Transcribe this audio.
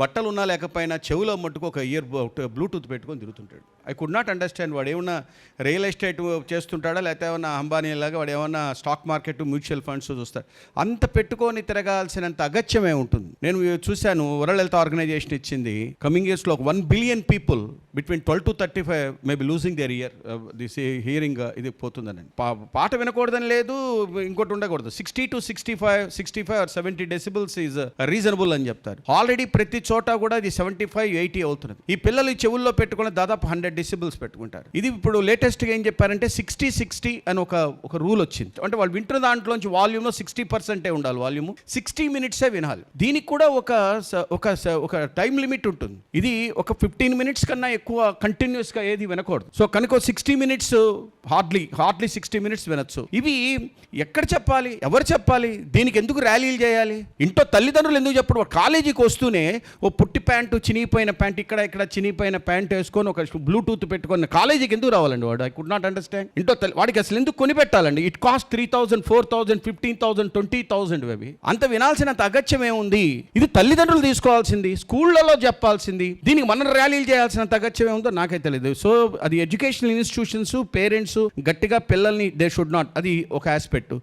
బట్టలు ఉన్నా లేకపోయినా చెవిలో మట్టుకు ఒక ఇయర్ బ్లూటూత్ పెట్టుకొని తిరుగుతుంటాడు. ఐ కుడ్ నాట్ అండర్స్టాండ్ వాడు ఏమన్నా రియల్ ఎస్టేట్ చేస్తుంటాడా లేకపోతే ఏమన్నా అంబానీ లాగా వాడు ఏమన్నా స్టాక్ మార్కెట్ మ్యూచువల్ ఫండ్స్ చూస్తాడు. అంత పెట్టుకొని తిరగాల్సినంత అగత్యమే ఉంటుంది. నేను చూశాను వరల్డ్ హెల్త్ ఆర్గనైజేషన్ ఇచ్చింది కమింగ్ ఇయర్స్లో ఒక one billion people between twelve to thirty five maybe losing their ear this hearing ఇది పోతుందని పా- పాట వినకూడదని లేదు ఇంకోటి ఉండకూడదు. Sixty to sixty five sixty five or seventy decibels is reasonable అని చెప్తారు. ఆల్రెడీ ప్రతి చోట కూడా ఇది సెవెంటీ ఫైవ్ ఎయిటీ అవుతున్నది. ఈ పిల్లలు చెవుల్లో పెట్టుకుని దాదాపు హండ్రెడ్ డిసిబుల్స్ పెట్టుకుంటారు. ఇది ఇప్పుడు లేటెస్ట్గా ఏం చెప్పారంటే సిక్స్టీ సిక్స్టీ అని ఒక ఒక రూల్ వచ్చింది. అంటే వాళ్ళు వింటున్న దాంట్లోంచి వాల్యూమ్లో సిక్స్టీ పర్సెంటే ఉండాలి వాల్యూమ్. సిక్స్టీ మినిట్సే వినాలి. దీనికి కూడా ఒక స- ఒక ఒక టైం లిమిట్ ఉంటుంది. ఇది ఒక ఫిఫ్టీన్ మినిట్స్ కన్నా ఎక్కువ కంటిన్యూస్గా ఏది వినకూడదు. సో కనుక sixty minutes hardly hardly sixty minutes వినొచ్చు. ఇవి ఎక్కడ చెప్పాలి? ఎవరు చెప్పాలి? దీనికి ఎందుకు ర్యాలీలు చేయాలి? ఇంట్లో తల్లిదండ్రులు ఎందుకు చెప్పడం కాలేజీకి వస్తూనే ఓ పుట్టి ప్యాంటు చినిగిపోయిన ప్యాంట్ ఇక్కడ ఇక్కడ చినిగిపోయిన ప్యాంట్ వేసుకొని ఒక బ్లూటూత్ పెట్టుకొని కాలేజీకి ఎందుకు రావాలండి వాడు? I could not understand into వాడికి అసలు ఎందుకు కొని పెట్టాలండి it cost three thousand four thousand fifteen thousand twenty thousand అవి. అంత వినాల్సినంత అగత్యం ఏముంది? ఇది తల్లిదండ్రులు తీసుకోవాల్సింది స్కూళ్ళలో చెప్పాల్సింది. దీనికి మనం ర్యాలీలు చేయాల్సినంత అగత్యం ఏముందో నాకైతే తెలియదు సో అది ఎడ్యుకేషనల్ ఇన్స్టిట్యూషన్స్ పేరెంట్స్ గట్టిగా పిల్లల్ని దే షుడ్ నాట్ అది ఒక ఆస్పెక్ట్